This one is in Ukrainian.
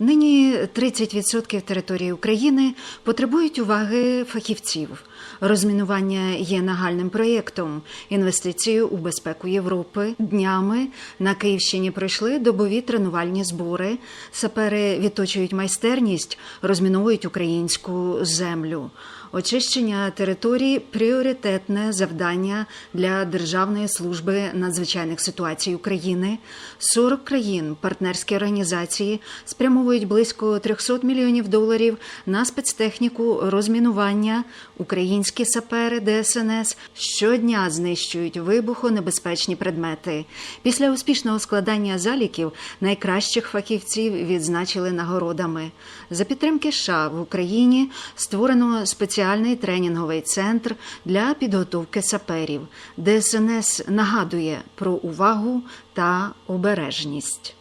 Нині 30% території України потребують уваги фахівців. Розмінування є нагальним проєктом, інвестицією у безпеку Європи. Днями на Київщині пройшли добові тренувальні збори. Сапери відточують майстерність, розміновують українську землю. Очищення території пріоритетне завдання для Державної служби надзвичайних ситуацій України. 40 країн, партнерські організації спрямовують близько 300 мільйонів доларів на спецтехніку розмінування. Українські сапери ДСНС щодня знищують вибухонебезпечні предмети. Після успішного складання заліків найкращих фахівців відзначили нагородами. За підтримки США в Україні створено спеціальний тренінговий центр для підготовки саперів. ДСНС нагадує про увагу та обережність.